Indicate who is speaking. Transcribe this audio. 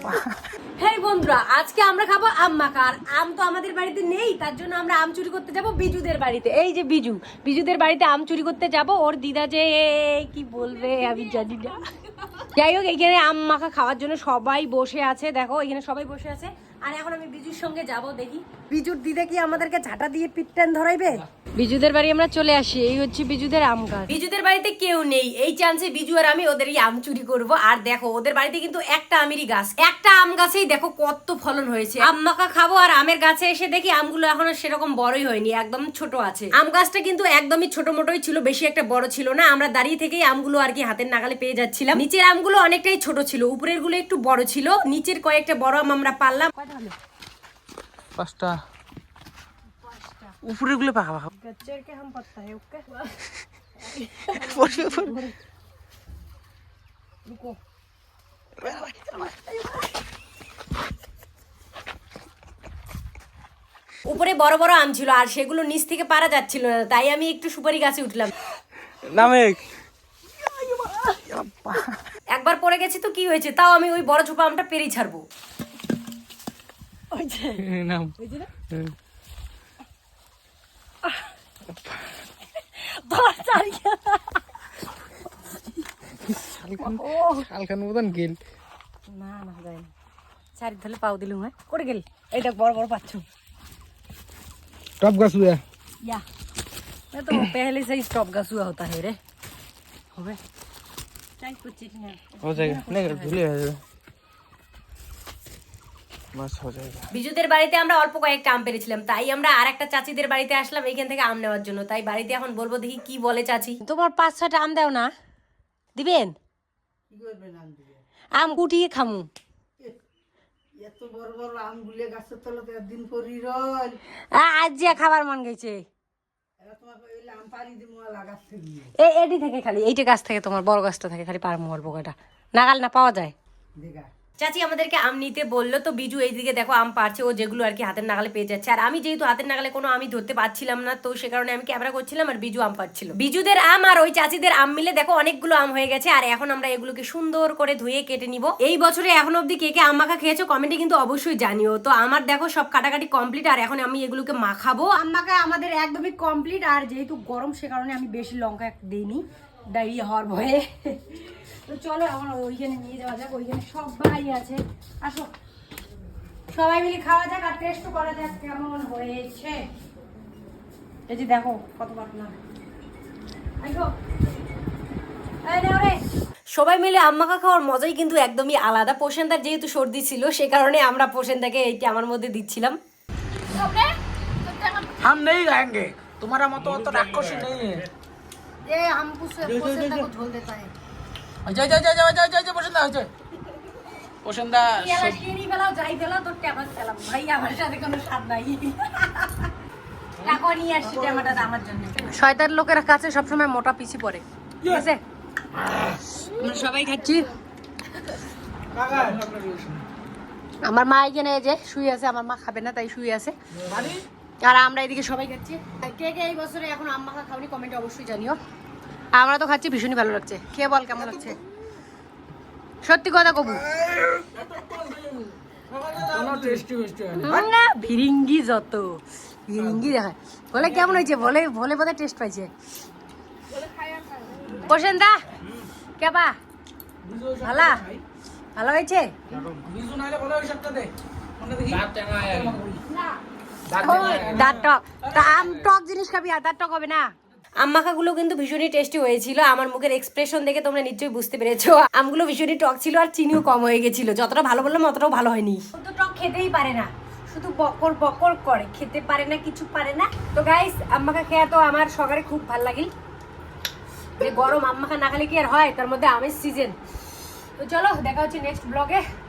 Speaker 1: হেই বন্ধুরা, আজকে আমরা খাব আম মাখা। আর আম তো আমাদের বাড়িতে নেই, তার জন্য আমরা আম চুরি করতে যাব বিজুদের বাড়িতে। এই যে বিজু, বিজুদের বাড়িতে আম চুরি করতে যাব। ওর দিদা যে কি বলবে, আমি জানি না। যাই হোক, এখানে আম মাখা খাওয়ার জন্য সবাই বসে আছে। দেখো, এখানে সবাই বসে আছে। আর এখন আমি বিজুর সঙ্গে যাব, দেখি। বিজুর দিদা কি আমাদেরকে ঝাঁটা দিয়ে পিটটান ধরাইবে? বিজুদের বাড়ি আমরা চলে আসি এই হচ্ছে বিজুদের আম গাছ। বিজুদের বাড়িতে কেউ নেই এই চান্সে বিজু আর আমি ওদেরই আম চুরি করব। আর দেখো ওদের বাড়িতে কিন্তু একটা আমেরই গাছ। একটা আম গাছেই দেখো কত ফলন হয়েছে। আম মাখা খাব আর আমের গাছে এসে দেখি আমগুলো এখনও সেরকম বড়ই হয়নি একদম ছোট আছে। আম গাছটা কিন্তু একদমই ছোট মোটোই ছিল বেশি একটা বড় ছিল না। আমরা দাঁড়িয়ে থেকেই আমগুলো আর কি হাতের নাগালে পেয়ে যাচ্ছিলাম। নিচের আমগুলো অনেকটাই ছোট ছিল উপরেরগুলো একটু বড় ছিল। নিচের কয়েকটা বড় আম আমরা পারলাম। কয়টা হলো?
Speaker 2: পাঁচটা উপরে গুলো পাকা পাকা
Speaker 1: गच्चर के हम पत्ता है ओके
Speaker 2: পড়বে, পড়বে।
Speaker 1: रुको উপরে বড় বড় আম ছিল আর সেগুলো নিচ থেকে পারা যাচ্ছিল না তাই আমি একটু সুপারি গাছে উঠলাম
Speaker 2: নামে
Speaker 1: একবার পড়ে গেছি তো কি হয়েছে তাও আমি ওই বড় ছোপা আমটা পেরেই ছাড়বো
Speaker 2: নাম হালখান মতন গেল
Speaker 1: না না যায়নি চারি ধরে পাও দিলুম হ্যাঁ করে গেল এই দেখ বড় বড় পাচ্ছ
Speaker 2: টপ গাছ हुआ
Speaker 1: या मैं तो पहले से ही स्टॉप का हुआ होता है रे হবে চাই করছি না
Speaker 2: हो जाएगा नहीं धुले हो
Speaker 1: বিজুদের বাড়িতে আমরা অল্প কয়েকটা আম পেরেছিলাম তাই আমরা আর একটা চাচিদের বাড়িতে আসলাম এইখান থেকে আম নেওয়ার জন্য। তাই বাড়িতে এখন বলব দেখি কি বলে চাচি। তোমার পাঁচ ছটা আম দাও না। দিবেন? আম কুটিয়ে খামু।
Speaker 3: এত বড় বড় আম গুলে গাছের তলাতে একদিন করি রল
Speaker 1: আজ যে খাবার মন গেছে। এটি থেকে খালি এইটা গাছ থেকে তোমার বড় গাছটা থেকে খালি পারমু অল্প কটা নাগাল না পাওয়া যায়।
Speaker 3: দেখা
Speaker 1: চাচি আমাদেরকে আম নিতে বলল, তো বিজু এইদিকে দেখো আম পারছে ও যেগুলো আর কি হাতের নাগালে পেয়ে যাচ্ছে। আর আমি যেহেতু হাতের নাগালে কোনো আমি ধরতে পারছিলাম না, তো সে কারণে আমি ক্যামেরা করছিলাম আর বিজু আম পাচ্ছিল বিজুদের আম আর ওই চাচিদের আম মিলে দেখো অনেকগুলো আম হয়ে গেছে, আর এখন আমরা এগুলোকে সুন্দর করে ধুয়ে কেটে নিব। এই বছরে এখন অবধি কে কে আম মাখা খেয়েছো কমেন্টে কিন্তু অবশ্যই জানিও। তো আমার দেখো সব কাটাকাটি কমপ্লিট আর এখন আমি এগুলোকে মাখাবো। আম মাখা আমাদের একদমই কমপ্লিট আর যেহেতু গরম সে কারণে আমি বেশি লঙ্কা দিইনি। ডায়রিয়া হওয়ার ভয়ে তো চলো এখন ওইখানে নিয়ে যাওয়া যাক ওইখানে সবাই আছে আসো সবাই মিলে খাওয়া যাক আর টেস্ট করা যাক কেমন হয়েছে এই যে দেখো কত পাতলা আসো এই নাও রে। সবাই মিলে আম্মাকা খাওয়ার মজাই কিন্তু একদমই আলাদা পোষেনদার যেহেতু সর্দি ছিল সে কারণে আমরা পোষেনদাকে এইটা আমার মধ্যে দিচ্ছিলাম
Speaker 2: हम नहीं खाएंगे तुम्हारा मत तो राक्षसी नहीं है
Speaker 1: এ আমকু পোষেনদা को झोल देता है
Speaker 2: जय जय जय जय जय जय जय पसंदा है পছন্দা
Speaker 1: পেয়ালা সিঁড়ি ফেলাও যাই ফেলাও তোর ট্যাবাস ফেলাম ভাই আমার সাথে কোনো স্বাদ নাই টাকা নিয়ে আসছি ট্যামাটা আমার জন্য শয়তান লোকের কাছে সবসময় মোটা পিছি পড়ে ঠিক আছে আমরা সবাই খাচ্ছি আমার মা এখানে এই যে শুয়ে আছে আমার মা খাবে না তাই শুয়ে আছে আর আমরা এদিকে সবাই খাচ্ছি। কে কে এই বছরে এখন আম মাখা খাওনি কমেন্টে অবশ্যই জানিও। আমরা তো খাচ্ছি ভীষণই ভালো লাগছে। খেয়ে বল কেমন লাগছে? সত্যি কথা কবু। না ভিরিঙ্গি যত। ভিরিঙ্গি দেখায়। বলে কেমন হয়েছে? বলে বলে বোধহয় টেস্ট পাইছে। পোষেন দা কেবা ভালা? ভালো হয়েছে? দাঁত টক তা আম টক জিনিস খাবি আর দাঁত টক হবে না। আম মাখাগুলো কিন্তু ভীষণই টেস্টি হয়েছিল। আমার মুখের এক্সপ্রেশন দেখে তোমরা নিশ্চয়ই বুঝতে পেরেছ। আমগুলো ভীষণই টক ছিল আর চিনিও কম হয়ে গেছিল। যতটা ভালো বললাম অতটাও ভালো হয়নি। তো টক খেতেই পারে না। শুধু বকর বকর করে। খেতে পারে না কিছু পারে না। তো গাইস আম্মাখা খেয়া তো আমার সকালে খুব ভালো লাগিল। যে গরম আম্মাখা না খেলে কি আর হয়? তার মধ্যে আমের সিজন তো চলো দেখা হচ্ছে নেক্সট ব্লগে